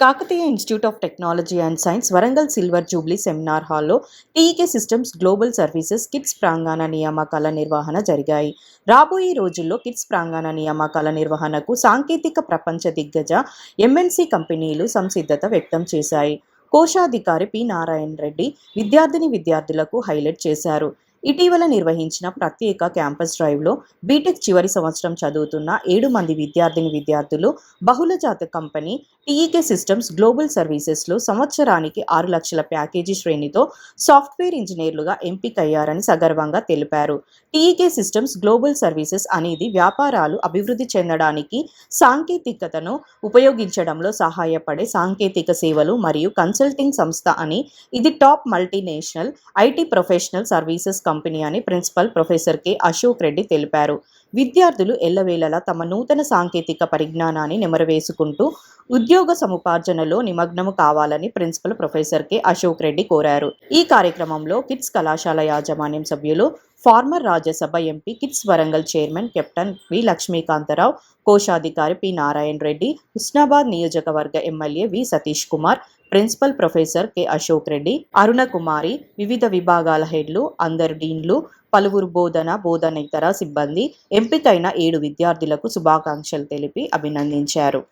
Kakatiya institute of technology and science Warangal silver jubilee seminar హాల్లో TEK systems global services KITS ప్రాంగణ నియామకాల నిర్వహణ జరిగాయి. రాబోయే రోజుల్లో కిడ్స్ ప్రాంగణ నియామకాల నిర్వహణకు సాంకేతిక ప్రపంచ దిగ్గజ ఎంఎన్సీ కంపెనీలు సంసిద్ధత వ్యక్తం చేశాయి. కోశాధికారి పి నారాయణ రెడ్డి విద్యార్థిని విద్యార్థులకు హైలైట్ చేశారు. ఇటీవల నిర్వహించిన ప్రత్యేక క్యాంపస్ డ్రైవ్లో బీటెక్ చివరి సంవత్సరం చదువుతున్న ఏడు మంది విద్యార్థిని విద్యార్థులు బహుళజాత కంపెనీ టీఈకే సిస్టమ్స్ గ్లోబల్ సర్వీసెస్లో సంవత్సరానికి ఆరు లక్షల ప్యాకేజీ శ్రేణితో సాఫ్ట్వేర్ ఇంజనీర్లుగా ఎంపికయ్యారని సగర్వంగా తెలిపారు. టీఈకే సిస్టమ్స్ గ్లోబల్ సర్వీసెస్ అనేది వ్యాపారాలు అభివృద్ధి చెందడానికి సాంకేతికతను ఉపయోగించడంలో సహాయపడే సాంకేతిక సేవలు మరియు కన్సల్టింగ్ సంస్థ అని ఇది top multinational IT professional services company company అని principal professor K. Ashok Reddy తెలిపారు. విద్యార్థులు ఎల్లవేళలా తమ నూతన సాంకేతిక పరిజ్ఞానాన్ని నెమరవేసుకుంటూ ఉద్యోగ సముపార్జనలో నిమగ్నము కావాలని principal professor K. Ashok Reddy కోరారు. ఈ కార్యక్రమంలో కిడ్స్ కళాశాల యాజమాన్యం సభ్యులు former Rajya Sabha MP KITS Warangal chairman captain V. Lakshmikantharao కోశాధికారి పి. నారాయణ రెడ్డి హుస్నాబాద్ నియోజకవర్గ MLA V. Satish Kumar principal professor K. Ashok Reddy Aruna Kumari వివిధ విభాగాల హెడ్లు అందరు డీన్లు పలువురు బోధన బోధనేతర సిబ్బంది ఎంపికైన ఏడు విద్యార్థులకు శుభాకాంక్షలు తెలిపి అభినందించారు.